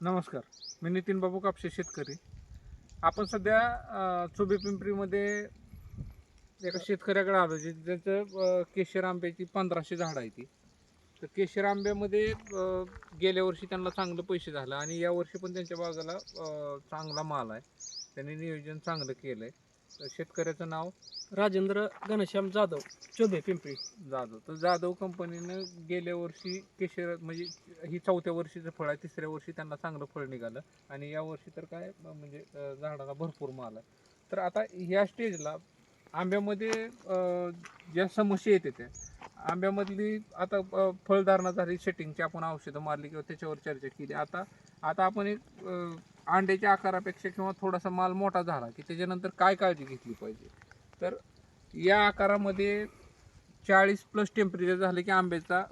नमस्कार. मी नितीन बाबू कापशे शेतकरी. आपण सध्या चोबे पिंपरीमध्ये एका शेतकऱ्याकडे आलो जे ज्याचं केशर आंब्याची पंधराशे झाडं आहे ती. तर केशर आंब्यामध्ये गेल्या वर्षी त्यांना चांगलं पैसे झालं आणि या वर्षी पण त्यांच्या बागाला चांगला माल आहे. त्यांनी नियोजन चांगलं केलं आहे शेतकऱ्याचं नाव? राजेंद्र घनश्याम जाधव चोबे पिंपरी. जाधव. तर जाधव कंपनीनं गेल्या वर्षी केशर म्हणजे ही चौथ्या वर्षीचं फळ आहे तिसऱ्या वर्षी त्यांना चांगलं फळ निघालं. आणि या वर्षी तर काय म्हणजे झाडाला भरपूर माल आहे. तर आता ह्या स्टेजला आंब्यामध्ये ज्या समस्या येते त्या आंब्यामधली आता फळधारणा झाली सेटिंगची आपण औषधं मारली किंवा त्याच्यावर चर्चा केली. आता आता आपण एक अंड्याच्या आकारापेक्षा किंवा थोडासा माल मोठा झाला की त्याच्यानंतर काय काळजी घेतली पाहिजे? तर या आकारामध्ये चाळीस प्लस टेम्परेचर झालं की आंब्याचा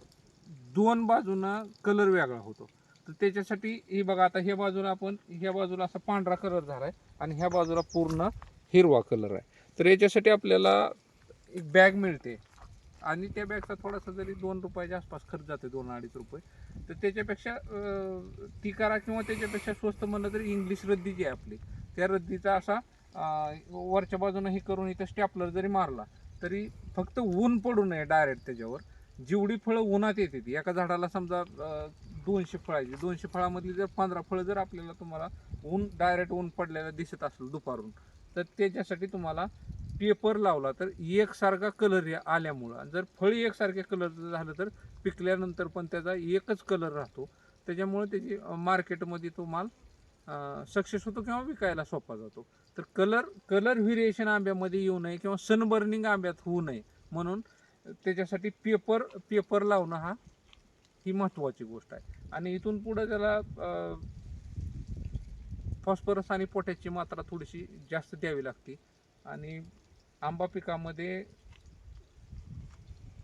दोन बाजूनं कलर वेगळा होतो. तर त्याच्यासाठी ही बघा आता ह्या बाजूला आपण ह्या बाजूला असा पांढरा कलर झाला आहे आणि ह्या बाजूला पूर्ण हिरवा कलर आहे. तर याच्यासाठी आपल्याला एक बॅग मिळते. आणि त्या बॅगचा थोडासा जरी दोन रुपयाच्या आसपास खर्च जाते दोन अडीच रुपये तर त्याच्यापेक्षा ती करा किंवा त्याच्यापेक्षा स्वस्त म्हणलं तरी इंग्लिश रद्दी जी आहे आपली त्या रद्दीचा असा वरच्या बाजूनं हे करून इथं स्टॅपलर जरी मारला तरी फक्त ऊन पडू नये डायरेक्ट त्याच्यावर. जेवढी फळं उन्हात येते ती एका झाडाला समजा दोनशे फळाची दोनशे फळामधली जर पंधरा फळं जर आपल्याला तुम्हाला ऊन डायरेक्ट ऊन पडलेलं दिसत असेल दुपारून तर त्याच्यासाठी तुम्हाला पेपर लावला तर एकसारखा कलर आल्यामुळं. आणि जर फळ एकसारख्या कलरचं झालं तर पिकल्यानंतर पण त्याचा एकच कलर राहतो. त्याच्यामुळे त्याची मार्केटमध्ये तो माल सक्सेस होतो किंवा विकायला सोपा जातो. तर कलर कलर व्हेरिएशन आंब्यामध्ये येऊ नये किंवा सनबर्निंग आंब्यात होऊ नये. म्हणून त्याच्यासाठी पेपर पेपर लावणं हा ही महत्त्वाची गोष्ट आहे. आणि इथून पुढं त्याला फॉस्फरस आणि पोटॅशची मात्रा थोडीशी जास्त द्यावी लागते. आणि आंबा पिकामध्ये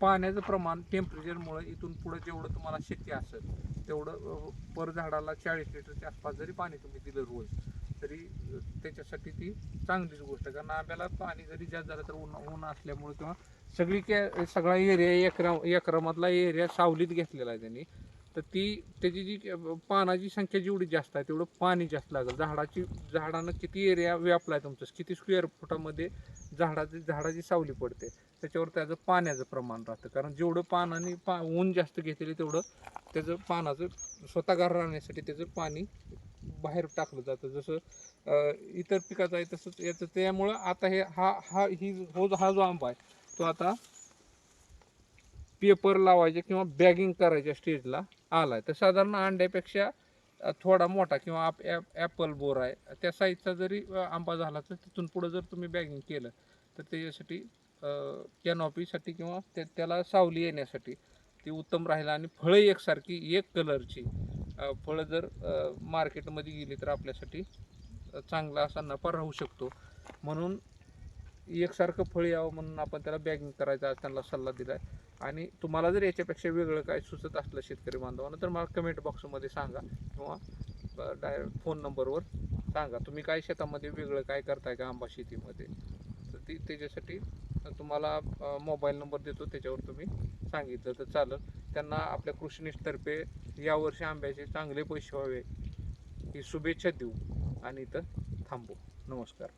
पाण्याचं प्रमाण टेम्परेचरमुळे इथून पुढं जेवढं तुम्हाला शक्य असेल तेवढं पर झाडाला चाळीस लिटरच्या आसपास जरी पाणी तुम्ही दिलं रोज तरी त्याच्यासाठी ती चांगलीच गोष्ट आहे. कारण आंब्याला पाणी जरी जास्त झालं तर ऊन ऊन असल्यामुळे किंवा सगळी कॅ सगळा एरिया एकरा एकरामधला एरिया सावलीत घेतलेला आहे त्यांनी. तर ती त्याची जी पानाची संख्या जेवढी जास्त आहे तेवढं पाणी जास्त लागेल. झाडाची झाडानं किती एरिया व्यापला आहे तुमचं? किती स्क्वेअर फुटामध्ये झाडाची झाडाची सावली पडते? त्याच्यावर त्याचं पाण्याचं प्रमाण राहतं. कारण जेवढं पानाने पा ऊन जास्त घेतले तेवढं त्याचं पानाचं स्वतः गार राहण्यासाठी त्याचं पाणी बाहेर टाकलं जातं. जसं इतर पिकाचं आहे तसंच याचं. त्यामुळं आता हे हा हा ही हो हा जो आंबा आहे तो आता पेपर लावायचे किंवा बॅगिंग करायच्या स्टेजला आला आहे तर साधारण अंड्यापेक्षा थोडा मोठा किंवा आप ॲपल बोर आहे. त्या साईजचा जरी आंबा झाला तर तिथून पुढं जर तुम्ही बॅगिंग केलं तर त्याच्यासाठी कॅनॉपीसाठी किंवा त्या त्याला सावली येण्यासाठी ती उत्तम राहील. आणि फळं एकसारखी एक कलरची फळं जर मार्केटमध्ये गेली तर आपल्यासाठी चांगला असा नफा राहू शकतो. म्हणून एकसारखं फळ यावं म्हणून आपण त्याला बॅगिंग करायचा त्यांना सल्ला दिला आहे आणि तुम्हाला जर याच्यापेक्षा वेगळं काय सुचत असलं शेतकरी बांधवांना तर मला कमेंट बॉक्समध्ये सांगा किंवा डायरेक्ट फोन नंबरवर सांगा. तुम्ही काय शेतामध्ये वेगळं काय करताय का आंबा शेतीमध्ये? तर ती त्याच्यासाठी तुम्हाला मोबाईल नंबर देतो त्याच्यावर तुम्ही सांगितलं तर चालेल. त्यांना आपल्या कृषीनिष्ठतर्फे यावर्षी आंब्याचे चांगले पैसे व्हावे. ही शुभेच्छा देऊ. आणि इथं थांबू. नमस्कार.